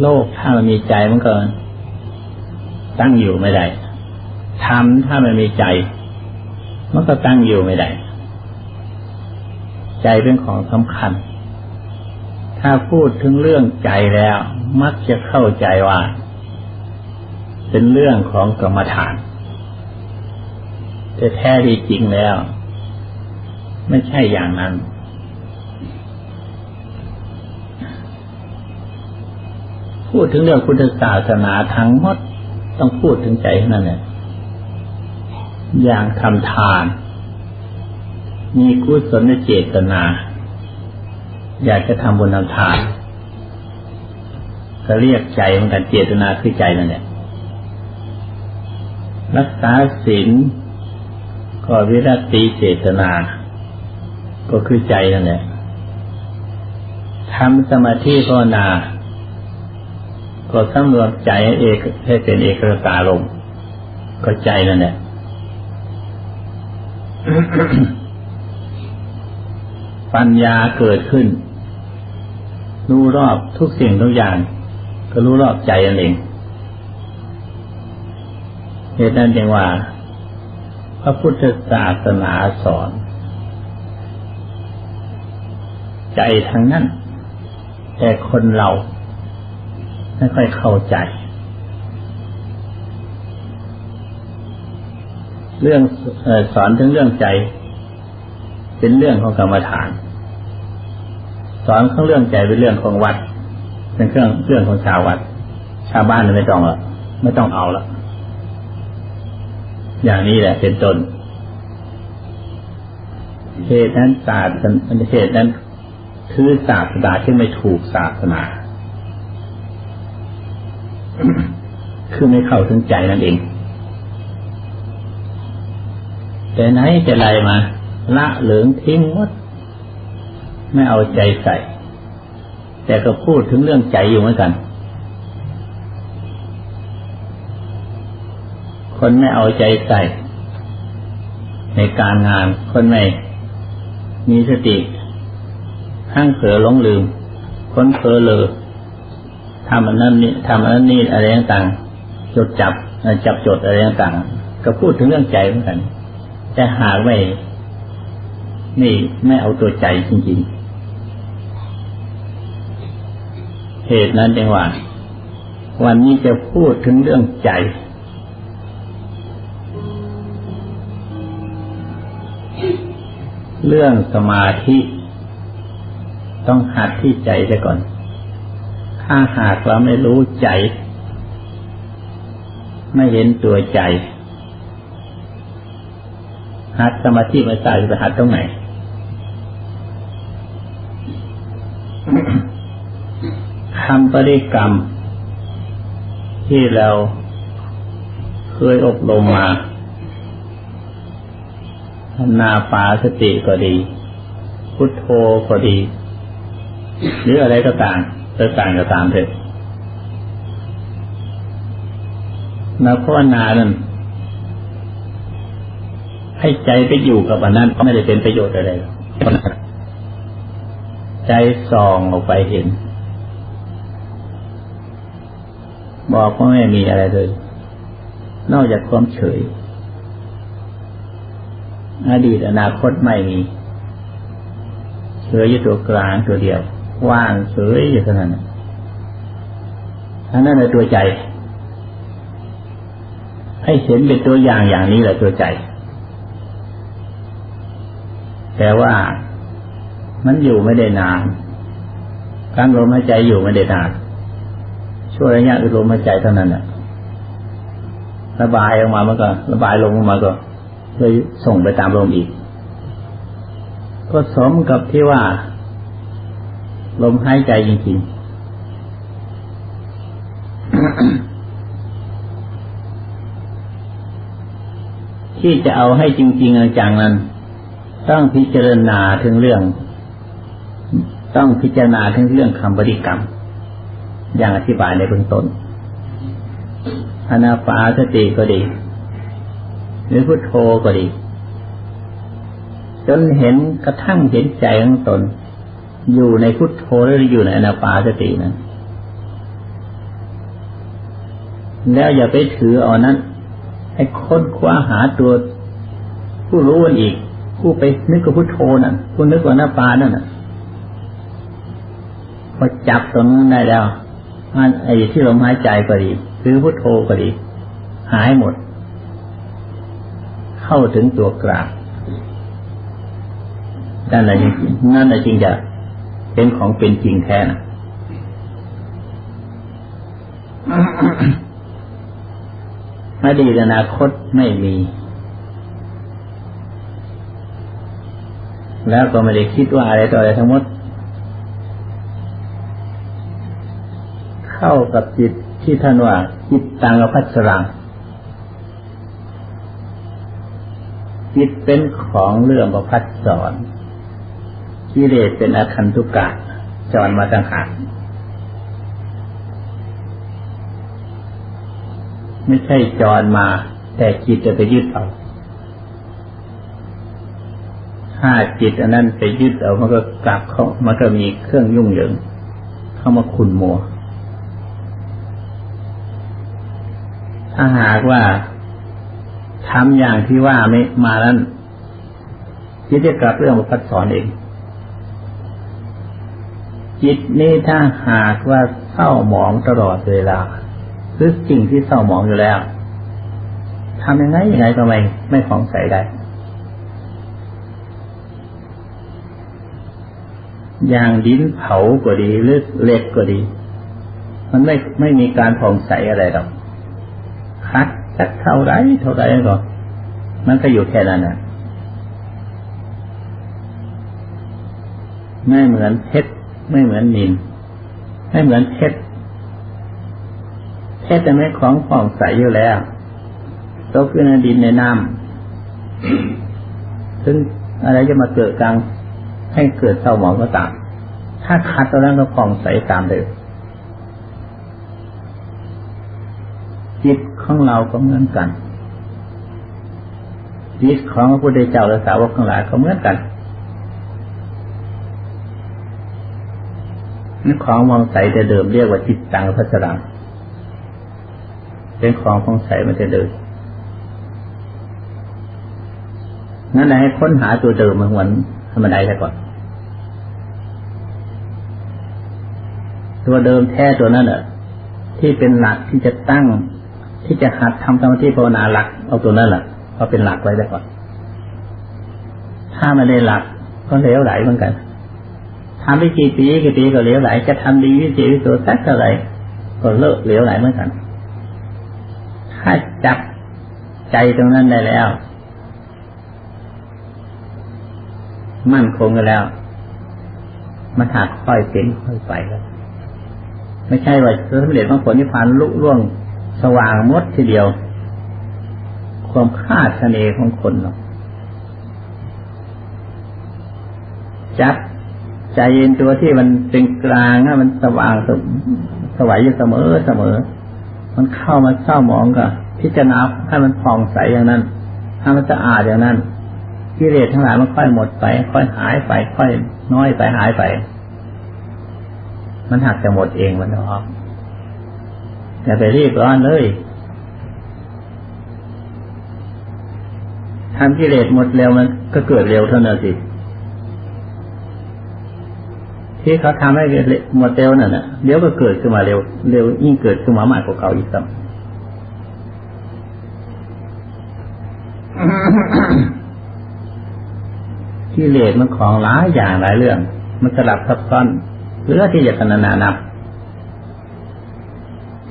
โลกถ้ามันมีใจมันก็ตั้งอยู่ไม่ได้ธรรมถ้ามันมีใจ มันก็ตั้งอยู่ไม่ได้ ใจเป็นของสำคัญ ถ้าพูดถึงเรื่องใจแล้ว มักจะเข้าใจว่า เป็นเรื่องของกรรมฐาน แต่แท้ที่จริงแล้ว ไม่ใช่อย่างนั้น พูดถึงเรื่องพุทธศาสนาทั้งหมดต้องพูดถึงใจเท่นั่นแหละอย่างทำทาน มีกุศลเจตนา อยากจะทำบุญทำทานก็เรียกใจเหมือนกันเจตนาคือใจนั่นแหละรักษาศีลก็วิรัติเจตนา ก็คือใจนั่นแหละทำสมาธิภาวนา ก็สำรวมใจให้เอกให้เป็นเอกรตาลมก็ใจนั่นแหละปัญญาเกิดขึ้น รู้รอบทุกสิ่งทุกอย่าง ก็รู้รอบใจนั่นเองเหตุนั้นจึงว่า พระพุทธศาสนาสอน ใจทั้งนั้น แต่คนเรา ไม่ค่อยเข้าใจ เรื่องอสอนถึงเรื่องใจ เป็นเรื่องของกรรมฐาน สอนของเรื่องใจเป็นเรื่องของวัด เป็นเครื่องเรื่องของชาววัด ชาวบ้านไม่ต้องหรอกไม่ต้องเอาละอย่างนี้แหละเป็นต้นเหตุนั้นศาสตร์เหตุนั้นคือศาสนาที่ไม่ถูกศาสนา คือไม่เข้าถึงใจนั่นเอง แต่ไหนจะไรมา ละเหลืองทิ้งหมด ไม่เอาใจใส่ แต่ก็พูดถึงเรื่องใจอยู่เหมือนกัน คนไม่เอาใจใส่ ในการงาน คนไม่มีสติทั้งเผลอหลงลืม คนเผลอเลย ทำอันนั้นนี่ทำอันนั้นนี่อะไรต่างๆจดจับจับจดอะไรต่างๆก็พูดถึงเรื่องใจเหมือนกัน แต่หากไม่นี่ไม่เอาตัวใจจริงๆ เหตุนั้นเองว่า วันนี้จะพูดถึงเรื่องใจ เรื่องสมาธิ ต้องหัดที่ใจซะก่อน ถ้าหากเราไม่รู้ใจ ไม่เห็นตัวใจ หัดสมาธิไม่ทราบจะหัดตรงไหน คำปริกรรม ที่เราเคยอบรมมานาปาสติก็ดี พุทโธก็ดี หรืออะไรก็ตาม ก็ต่างก็ตามเถอะนาภาวนานั้นให้ใจไปอยู่กับอันนั้นไม่ได้เป็นประโยชน์อะไรใจส่องออกไปเห็น บอกว่าไม่มีอะไรเลย นอกจากความเฉย อดีตอนาคตไม่มี เฉยอยู่ตัวกลางตัวเดียว ว่างเฉยอยู่เท่านั้นอันนั้นในตัวใจ ให้เห็นเป็นตัวอย่างอย่างนี้แหละตัวใจ แต่ว่ามันอยู่ไม่ได้นาน การลมหายใจอยู่ไม่ได้นานช่วงระยะลมหายใจเท่านั้นแหละระบายออกมามันก็ ระบายลงมาก็เลยส่งไปตามลมอีก ก็สมกับที่ว่า ลมหายใจจริงๆ ที่จะเอาให้จริงๆจังนั้น ต้องพิจารณาถึงเรื่อง ต้องพิจารณาถึงเรื่องคำบริกรรม อย่างอธิบายในเบื้องต้นอนาปาสติก็ดีหรือพุทโธก็ดี จนเห็นกระทั่งเห็นใจของตน อยู่ในพุทโธหรืออยู่ในอนาปาสตินั้นแล้วอย่าไปถือเอานั้น ให้ค้นคว้าหาตัวผู้รู้มันอีก ผู้ไปนึกกับพุทโธนั่นผู้นึกว่าหน้าปานั่นน่ะพอจับตรงนั้นได้แล้วมันไอ้ที่ลมหายใจก็ดีหรือพุทโธก็ดี หายหมด เข้าถึงตัวกลางนั่นแหละจริงนั่นแหละจริงจะ เป็นของเป็นจริงแท้นะอดีตอนาคตไม่มี แล้วก็ไม่ได้คิดว่าอะไรต่ออะไรทั้งหมด เข้ากับจิตที่ท่านว่า จิตตังอภัสรังจิตเป็นของเรื่องประพัดสอน กิเลสเป็นอาคันตุกะจรมาต่างหากไม่ใช่จรมา แต่จิตจะไปยึดเอาถ้าจิตอันนั้นไปยึดเอามันก็กลับเขามันก็มีเครื่องยุ่งเหยิงเข้ามาขุนมัว ถ้าหากว่าทำอย่างที่ว่าไม่มานั้นจิตจะกลับเรื่องมาพัดสอนเอง จิตนี้ถ้าหากว่าเศร้าหมองตลอดเวลาหรือสิ่งที่เศร้าหมองอยู่แล้วทำยังไงยังไงก็ไม่ไม่ผ่องใสได้อย่างดินเผาก็ดีหรือเหล็กก็ดี มันไม่ไม่มีการผ่องใสอะไรหรอกคัดสักเท่าไรเท่าไรก็มันก็อยู่แค่นั้นนะไม่เหมือนเพชร ไม่เหมือนนินไม่เหมือนเพชรเพชรจะไม่ของผ่องใสอยู่แล้วตกขึ้นในดินในน้ำซึ่งอะไรจะมาเกิดกลางให้เกิดเศร้าหมองก็ตาม ถ้าคัดตัวนั้นก็ผ่องใสตามเดิมจิตของเราก็เหมือนกันจิตของพระพุทธเจ้าและสาวกทั้งหลายก็เหมือนกัน นี่ของมองใสแต่เดิมเรียกว่าจิตตังพัสรังเป็นของมองใสมันจะเดิมนั่นแหละให้ค้นหาตัวเดิมมาเหมือนธรรมดาแค่ก่อน ตัวเดิมแท้ตัวนั้นแหละที่เป็นหลักที่จะตั้ง ที่จะหัดทำสมาธิภาวนาหลักเอาตัวนั้นแหละเอาเป็นหลักไว้ได้ก่อน ถ้าไม่ได้หลักก็เลวไหลเหมือนกัน ทำไปกี่ปีกี่ปีก็เหลวไหล จะทำดีวิเศษวิโสสักเท่าไหร่ก็เลอะเหลวไหลเหมือนกัน ถ้าจับใจตรงนั้นได้แล้ว มั่นคงกันแล้ว มันหากค่อยเป็นค่อยไปแล้วไม่ใช่ว่าสำเร็จบาผลนิพพานลุล่วงสว่างมดทีเดียว ความคาดคะเนของคนหรอกจับ ใจเย็นตัวที่มันเป็นกลางนะมันสว่างสสวัยอยู่เสมอเสมอ มันเข้ามาเศร้าหมองก็พิจารณาให้มันผ่องใสอย่างนั้นให้มันสะอาดอย่างนั้นกิเลสทั้งหลายมันค่อยหมดไป ค่อยหายไป ค่อยน้อยไปหายไป มันหักจะหมดเองมันออกอย่าไปรีบร้อนเลยทำกิเลสหมดเร็วมันก็เกิดเร็วเท่านั้นสิ ที่เขาทำให้หมดเร็วนั่นน่ะเดี๋ยวก็เกิดขึ้นมาเร็ว เร็วยิ่งเกิดขึ้นมามากกว่าเก่าอีกซ้ำกิเลสมันของหลายอย่างหลายเรื่อง มันสลับซับซ้อนเพื่อที่จะพรรณนานับ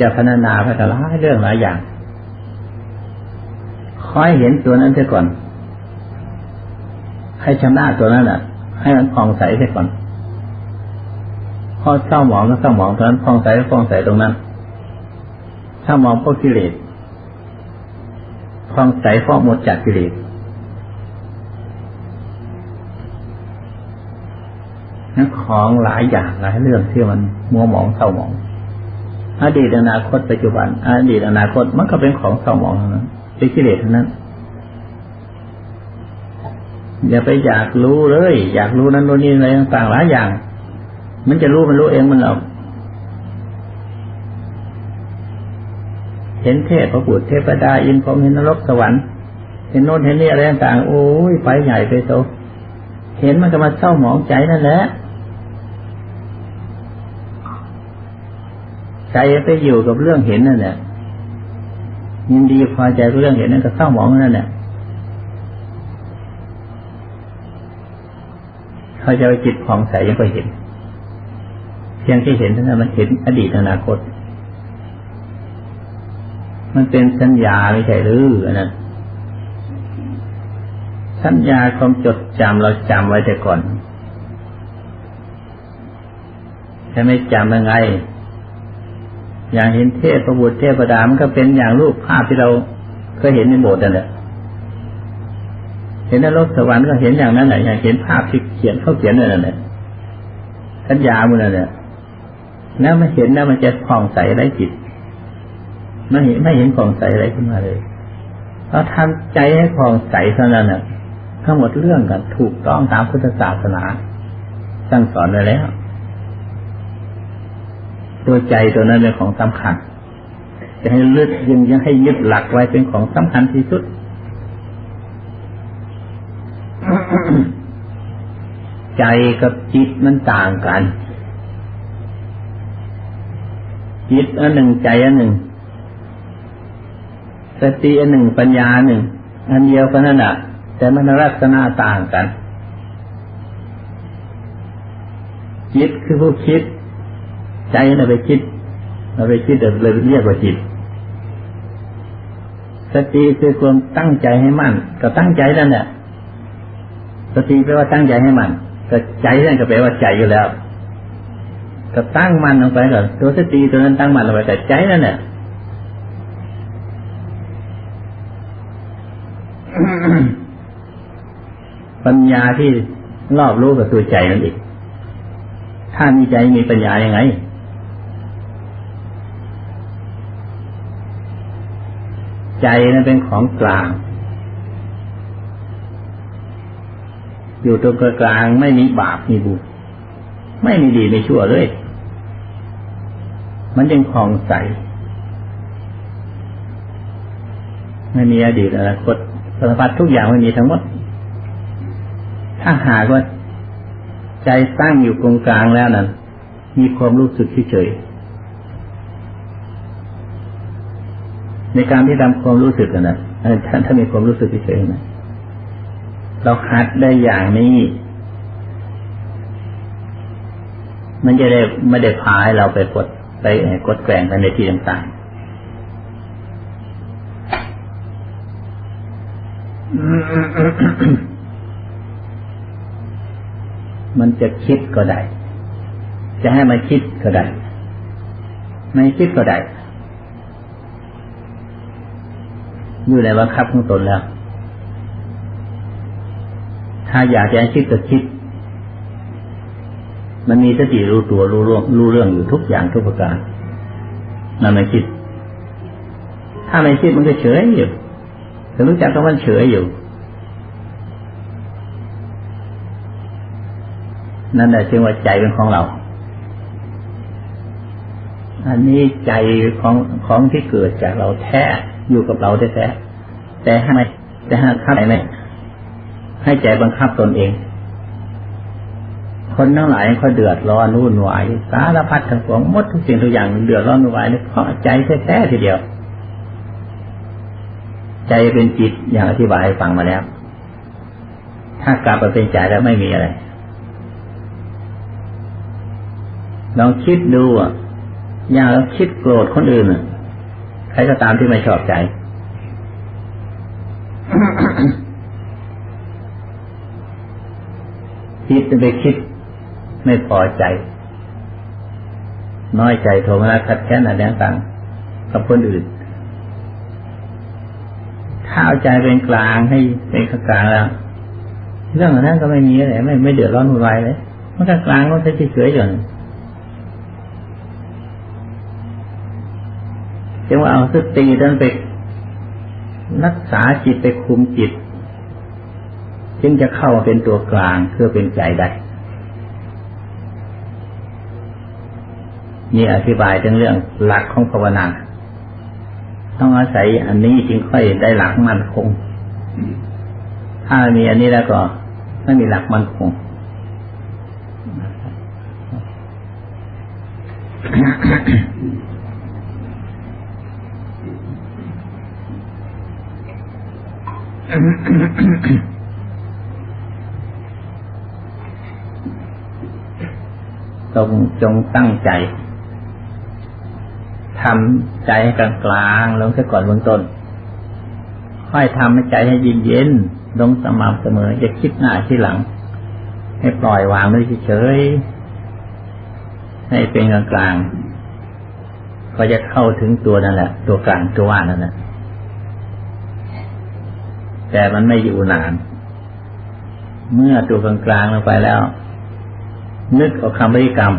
จะพรรณนาพัฒนาเรื่องหลายอย่างคอยเห็นตัวนั้นเสียก่อน ให้ชำนาญตัวนั้นแหละให้มันผ่องใสเสียก่อน พอเศร้าหมองก็เศร้าหมองตรงนั้นผ่องใสก็ผ่องใสตรงนั้น ถ้ามองพวกกิเลสผ่องใสเพราะหมดจากกิเลสนั่นของหลายอย่างหลายเรื่องที่มันมัวหมองเศร้าหมอง อดีตอนาคตปัจจุบัน อดีตอนาคตมันก็เป็นของเศร้าหมองทั้งนั้นเป็นกิเลสทั้งนั้นอย่าไปอยากรู้เลย อยากรู้นั้นรู้นี่อะไรต่างๆหลายอย่าง มันจะรู้มันรู้เองมันเอาเห็นเทพพระบุตรเทพดาอินพรมเห็นนรกสวรรค์เห็นโน้นเห็นนี่อะไรต่างๆโอ้ยไปใหญ่ไปโตเห็นมันก็มาเศร้าหมองใจนั่นแหละใจไปอยู่กับเรื่องเห็นนั่นแหละยินดีพอใจกับเรื่องเห็นนั่นก็เศร้าหมองนั่นแหละเขาจะไปจิตของใสยังก็เห็น เพียงแค่เห็นเท่านั้นมันเห็นอดีตอนาคต มันเป็นสัญญาไม่ใช่หรืออันนั้นสัญญาความจดจำเราจำไว้แต่ก่อนถ้าไม่จำยังไง อย่างเห็นเทพประบุตรเทพดามันก็เป็นอย่างรูปภาพที่เราเคยเห็นในโบสถ์นั่นแหละเห็นนรกสวรรค์ก็เห็นอย่างนั้นแหละอย่างเห็นภาพที่เขียนเขาเขียนนั่นแหละสัญญามันนั่นแหละ แล้วมันเห็นแล้วมันจะผ่องใสไรจิตไม่เห็นไม่เห็นผ่องใสอะไรขึ้นมาเลยเราทำใจให้ผ่องใสเท่านั้นน่ะทั้งหมดเรื่องกันถูกต้องตามพุทธศาสนาสั่งสอนไว้แล้ว ตัวใจตัวนั้นเป็นของสำคัญ จะให้ลึกยังยังให้ยึดหลักไว้เป็นของสำคัญที่สุด ใจกับจิตมันต่างกัน จิตอันหนึ่งใจอันหนึ่ง สติอันหนึ่งปัญญาหนึ่ง อันเดียวกันนั่นแหะแต่มันลักษณะต่างกัน จิตคือผู้คิด ใจเราไปคิดเราไปคิดเลยเรียกว่าจิต สติคือความตั้งใจให้มั่นก็ตั้งใจนั่นแหละสติแปลว่าตั้งใจให้มั่นก็ใจนั่นก็แปลว่าใจอยู่แล้ว ก็ตั้งมันลงไปก่อนตัวสติตัวนั้นตั้งมันลงไปแต่ใจนั่นแหละปัญญาที่รอบรู้กับตัวใจนั่นเองถ้ามีใจมีปัญญายังไง ใจนั้นเป็นของกลาง อยู่ตรงกลางไม่มีบาปมีบุญไม่มีดีไม่ชั่วเลย มันยังคลองใสไม่มีอดีตอนาคตสารพัดทุกอย่างไม่มีทั้งหมด ถ้าหากว่าใจตั้งอยู่ตรงกลางแล้วนั้นมีความรู้สึกเฉยในการที่ทำความรู้สึกนะท่านถ้ามีความรู้สึกเฉยๆนะเราหัดได้อย่างนี้ มันจะได้ไม่ได้พาให้เราไปกด ไปกดแกงกันในที่ต่างๆ มันจะคิดก็ได้ จะให้มันคิดก็ได้ ไม่คิดก็ได้อยู่ในบังคับของตนแล้ว ถ้าอยากจะคิดก็คิด มันมีสติรู้ตัวรู้เรื่องรู้เรื่องอยู่ทุกอย่างทุกประการนั่นไม่คิด ถ้าไม่คิดมันก็เฉยอยู่แต่รู้จักว่ามันเฉยอยู่ นั่นแหละจึงว่าใจเป็นของเรา อันนี้ใจของของที่เกิดจากเราแท้อยู่กับเราแท้แต่ให้ไมแต่ให้ขับไม่ให้ใจบังคับตนเอง คนทั้งหลายเขาเดือดร้อนวุ่นวายสารพัดทั้งปวงหมดทุกสิ่งทุกอย่างเดือดร้อนวุ่นวายเพราะใจแท้ๆทีเดียว ใจเป็นจิตอย่างอธิบายให้ฟังมาแล้ว ถ้ากลับมาเป็นใจแล้วไม่มีอะไรลองคิดดูอะอย่างเราคิดโกรธคนอื่นใครก็ตามที่ไม่ชอบใจ คิดจะไปคิด ไม่พอใจ น้อยใจโทมนัสขัดแค้นอะไรต่างกับคนอื่น ถ้าเอาใจเป็นกลางให้เป็นกลางแล้ว เรื่องนั้นก็ไม่มีอะไรไม่ไม่เดือดร้อนวุ่นวายเลยมันก็กลางมันจะเฉยๆอยู่จึงว่าเอาสตินั้นไปรักษาจิตไปคุมจิต จึงจะเข้ามาเป็นตัวกลางเพื่อเป็นใจได้ นี่อธิบายถึงเรื่องหลักของภาวนา ต้องอาศัยอันนี้จึงค่อยได้หลักมั่นคง ถ้ามีอันนี้แล้วก็ไม่มีหลักมั่นคงจงจงตั้งใจ ทำใจให้กลางกลางลงซะก่อนเบื้องต้น ค่อยทำให้ใจให้เย็นเย็นๆลงสม่ำเสมอจะคิดหน้าที่หลัง ให้ปล่อยวางไว้เฉยให้เป็นกลางกลางๆก็จะเข้าถึงตัวนั่นแหละ ตัวกลางตัวว่านั่นแหละแต่มันไม่อยู่นาน เมื่อตัวกลางกลางลงไปแล้ว นึกเอาคำบริกรรม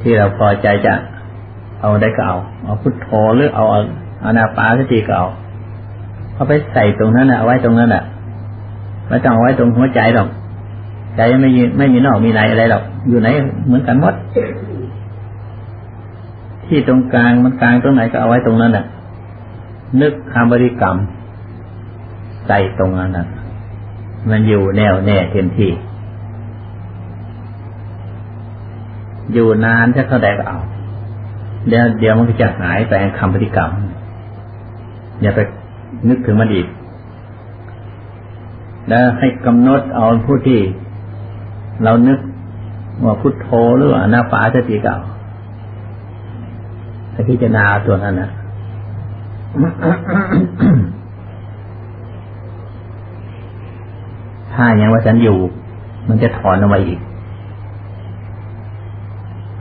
ที่เราพอใจจะ เอาได้ก็เอา เอาพุทโธหรือเอาอานาปาสติก็เอาเอาไปใส่ตรงนั้นนะไว้ตรงนั้นน่ะไม่ต้องเอาไว้ตรงหัวใจหรอก ใจไม่ไม่มีนอกมีในอะไรหรอก อยู่ไหนเหมือนกันหมด ที่ตรงกลางมันกลางตรงไหนก็เอาไว้ตรงนั้นน่ะ นึกคำบริกรรมใส่ตรงนั้นน่ะ มันอยู่แนวแน่เต็มที่ อยู่นานจะเท่าใดก็เอา เดี๋ยวเดี๋ยวมันก็จะหายไปคำปฏิกรรม อย่าไปนึกถึงมันอีก แล้วให้กำหนดเอาผู้ที่ เรานึกว่าพุทโธหรือว่าอนาปาสติเก่าให้พิจารณาตัวนั้นนะถ้ายังว่าฉันอยู่ มันจะถอนออกมาอีก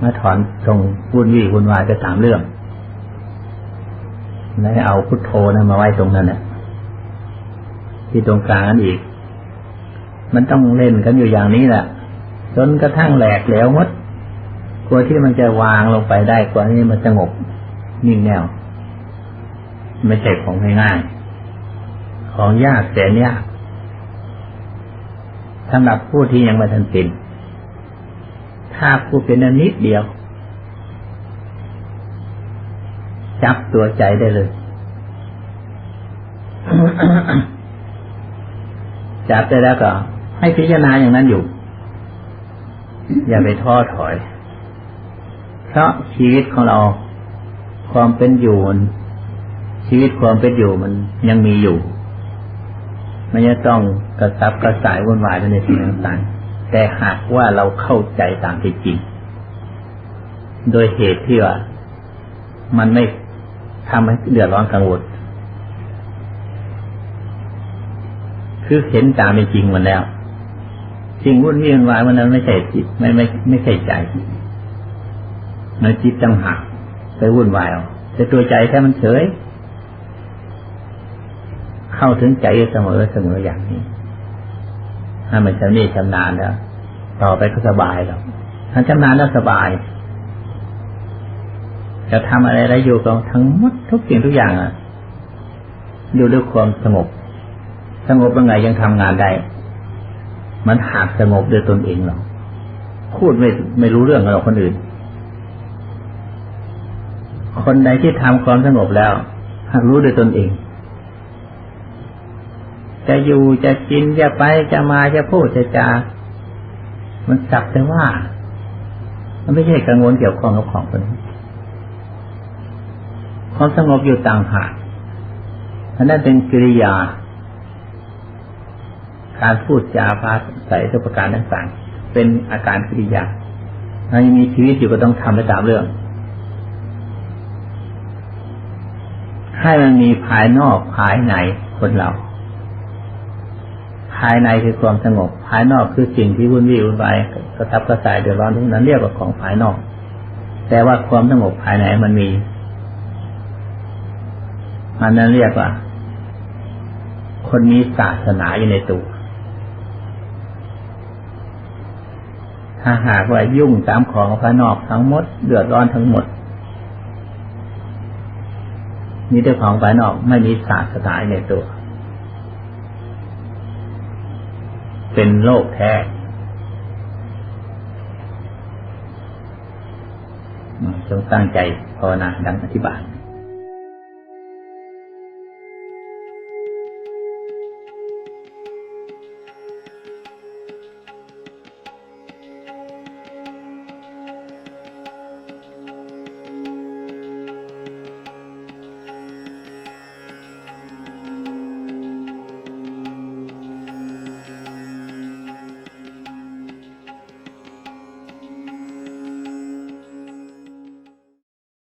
มาถอนตรงวุ่นวี่วุ่นวายจะสามเรื่อง แล้วเอาพุทโธนะมาไว้ตรงนั้นนะที่ตรงกลางนั้นอีก มันต้องเล่นกันอยู่อย่างนี้แหละจนกระทั่งแหลกแล้วมดกลัวที่มันจะวางลงไปได้กว่านี้มันสงบนิ่งแนว ไม่ใช่ของง่ายๆของยากแสนยากสำหรับผู้ที่ยังไม่ทันเป็น ถ้าผู้เป็นอันนิดเดียว จับตัวใจได้เลย จับได้แล้วก็ ให้พิจารณาอย่างนั้นอยู่ อย่าไปท้อถอย เพราะชีวิตของเรา ความเป็นอยู่มันชีวิตความเป็นอยู่มันยังมีอยู่ มันจะต้องกระซับกระสายวุ่นวายไปในสิ่งต่างๆ แต่หากว่าเราเข้าใจตามที่จริง โดยเหตุที่ว่า มันไม่ทำให้เดือดร้อนกังวลคือเห็นตามเป็นจริงหมันแล้วสิ่งวุ่นวี่วุ่นวายมันนั้นไม่ใช่จิตไม่ไม่ไม่ใช่ใจมันจิตต่างหากไปวุ่นวายเอาแต่ตัวใจแค่มันเฉย เข้าถึงใจเสมอเสมออย่างนี้ ถ้ามันชำนิชำนาญแล้วต่อไปก็สบายแล้วถ้าชำนาญแล้วสบายจะทำอะไรอะไรอยู่กับทั้งหมดทุกสิ่งทุกอย่างอะอยู่ด้วยความสงบ สงบยังไงยังทำงานได้ มันหากสงบด้วยตนเองหรอกพูดไม่ไม่รู้เรื่องกับคนอื่น คนใดที่ทำความสงบแล้วหากรู้ด้วยตนเอง จะอยู่จะกินจะไปจะมาจะพูดจะจา มันสักแต่ว่า มันไม่ใช่กังวลเกี่ยวข้องกับของคนนี้ความสงบอยู่ต่างหากอันนั้นเป็นกิริยา การพูดจาภาษใส่ทุกประการต่างๆเป็นอาการกิริยาถ้ายังมีชีวิตอยู่ก็ต้องทำไปตามเรื่อง ให้มันมีภายนอกภายในคนเรา ภายในคือความสงบ ภายนอกคือสิ่งที่วุ่นวี่วุ่นวายกระทับกระสายเดือดร้อนทุกนั้นเรียกว่าของภายนอก แต่ว่าความสงบภายในมันมีอันนั้นเรียกว่า คนมีศาสนาอยู่ในตัวถ้าหากว่ายุ่งตามของภายนอกทั้งหมด เดือดร้อนทั้งหมดมีแต่ของภายนอกไม่มีศาสนาในตัว เป็นโลกแท้ จงตั้งใจภาวนาดังอธิบาย